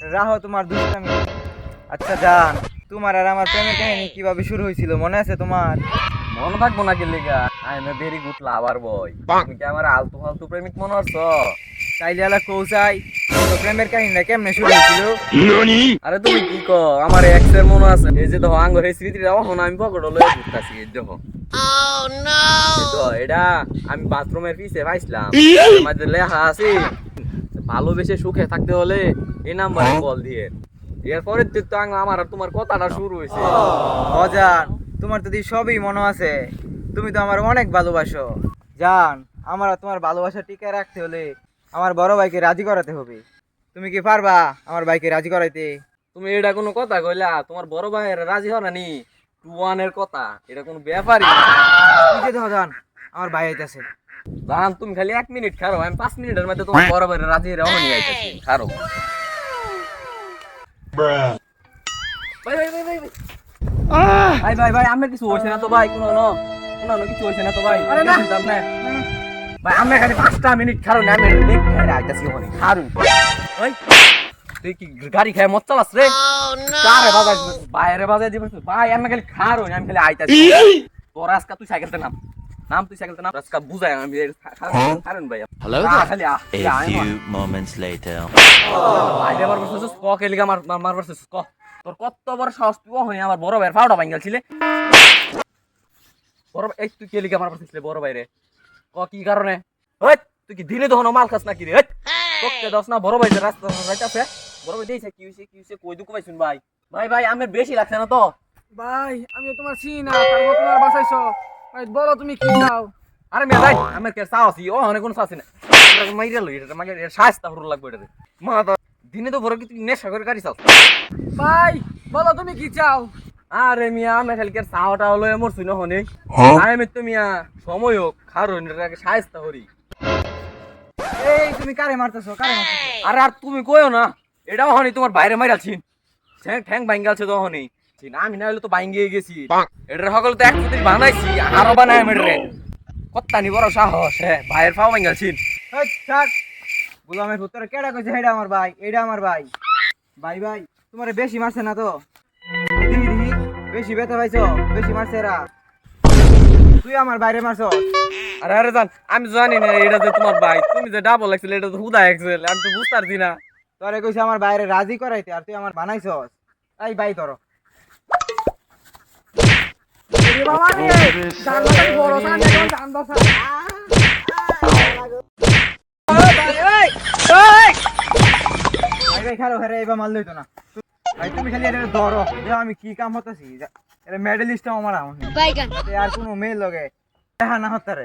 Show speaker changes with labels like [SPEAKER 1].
[SPEAKER 1] রাহো তোমার দুষ্টামি। আচ্ছা জান তোমার আর আমার প্রেমের কাহিনী কীভাবে শুরু হয়েছিল? মনে আছে তোমার?
[SPEAKER 2] মনে থাকব না কি লেগা? I am a very good lover boy তুমি কি আমার আলতু ফালতু প্রেমিক মনে হচ্ছ?
[SPEAKER 1] তাইলে আলা কৌসাই প্রেমের কাহিনীটা কেমনে শুরু হয়েছিল?
[SPEAKER 2] আরে তুমি কি কো আমার এক্সের মনে আছে। এই যে দেখো আঙ্গ এই স্মৃতিটা এখন আমি পকেট লয়ে ঘুরতাছি এই দেখো। তো এটা আমি বাথরুমের পিছে পাইছিলাম মধ্যে লেখা আছে ভালোবেসে সুখে থাকতে হলে এই নাম্বারে কল দিয়ে। এরপরে তো আমার আর তোমার কথাটা শুরু হয়েছে।
[SPEAKER 1] অজান তোমার তো সবই মনে আছে। তুমি তো আমার অনেক ভালোবাসো। জান আমার আর তোমার ভালোবাসা টিকে রাখতে হলে আমার বড় ভাইকে রাজি করাতে হবে। তুমি কি পারবা আমার ভাইকে রাজি করাইতে?
[SPEAKER 2] তুমি এটা কোনো কথা কইলা? তোমার বড় ভাইয়ের রাজি হও না টু ওয়ানের কথা এটা কোনো ব্যাপারই না।
[SPEAKER 1] তুই যে দেখো জান আমার ভাই আইতাছে।
[SPEAKER 2] জান তুমি খালি এক মিনিট খারো আমি পাঁচ মিনিটের মধ্যে তোমার বরাবর রাজি রওনা নিয়ে আইতেছি খারো। ভাই ভাই ভাই ভাই ভাই। ভাই ভাই আমার কিছু হচ্ছে না তো ভাই কোনো নো কোনো নো কিছু হচ্ছে না তো ভাই আরে না! ভাই আমি খালি পাঁচটা মিনিট খারো না আমি লেট খাই আইতেছি ওখানে খারো। ওই তুই কি গাড়ি খায় মত চালাস রে? Oh, কারে বাজাই বাইরে বাজাই দিবস? ভাই আমি খালি খারো আমি খালি আইতাছি। তোর তুই সাইকেলটা নাম। নাম তুই সাইকেলতে নাম আজকে বুঝাই আমি খারুন ভাই।
[SPEAKER 3] There.
[SPEAKER 2] খালি আ,
[SPEAKER 3] A
[SPEAKER 2] আয় আমার।
[SPEAKER 3] few moments later.
[SPEAKER 2] বাইরে আবার বসেছিস ক মার মার- মার বসেছিস ক। তোর কত বড় সাহস তুই হয়নি আমার বড় ভাইয়ের ফাউটা ভাঙ্গাল ছিলে। বড় এই তুই কেলিগা মার বসেছিলে বড় ভাইরে? ক কি কারণে? ওই তুই কি দিনে তখন মাল খাস নাকি রে? ওই তোকে দশ না বড় ভাইতে রাস্তা যাইতাছে বড় ভাই দিয়েছে কি হইছে কি হইছে কই দুঃখ পাইছুন ভাই? ভাই ভাই আমার বেশি লাগছে না তো।
[SPEAKER 4] ভাই আমি তোমার চিনি না তারপর তোমার বাসাইছো বলো তুমি কি চাও?
[SPEAKER 2] আরে মেয়ে কে সাহসি ও অনেক কোনো সাহসি না। মাইরা লই এটা এটা শাস্তা হরু লাগবে এটা মা তো দিনে তো বড় কি তুই নেশা করে গাড়ি চালাস
[SPEAKER 4] ভাই বলো তুমি কি চাও?
[SPEAKER 2] আরে মিয়া আমি খালকে চাওয়াটা হলো এমর শুনে হনে আমি তো মিয়া সময় হোক খারুন এটাকে শাস্তা হরি
[SPEAKER 1] এই তুমি কারে মারতেছো? কারে মারতেছো?
[SPEAKER 2] আরে আর তুমি কইও না এটাও হনি তোমার বাইরে মাইরা ছিন। ঠ্যাং ঠ্যাং ভাঙ্গালছে তো হনি আমি না হলে তো ভাঙ্গিয়ে গেছি। এটার সকল তো একসাথে বানাইছি আরও বানাই আমি রে কত্তানি বড় সাহস হ্যাঁ ভাইয়ের
[SPEAKER 1] এই, থাক গোলামের পুত্র কেডা কইছে এটা আমার ভাই এটা আমার ভাই? ভাই ভাই তোমারে বেশি মারছে না তো? বেশি ব্যথা পাইছো বেশি মারছে এরা। তুই আমার বাইরে মারছো।
[SPEAKER 2] আরে আরে জান আমি জানি না এটা যে তোমার ভাই তুমি যে ডাবল এক্সেল এটা তো হুদা এক্সেল আমি তো বুঝতে পারছি না।
[SPEAKER 1] তোরে কইছে আমার বাইরে রাজি করাইতে আর তুই আমার বানাইছস। এই ভাই ধরো
[SPEAKER 4] এরে বাবা রে জানলা বড় সান এখন জানবা সান
[SPEAKER 1] ভাই ভাই খালো হেরে এবার মাল লইতো না ভাই তুমি খালি এটা ধরো যে আমি কি কাম হতেছি এটা মেডেলিস্ট আমার আমার. আর কোনো মেয়ে লগে দেখা না হতারে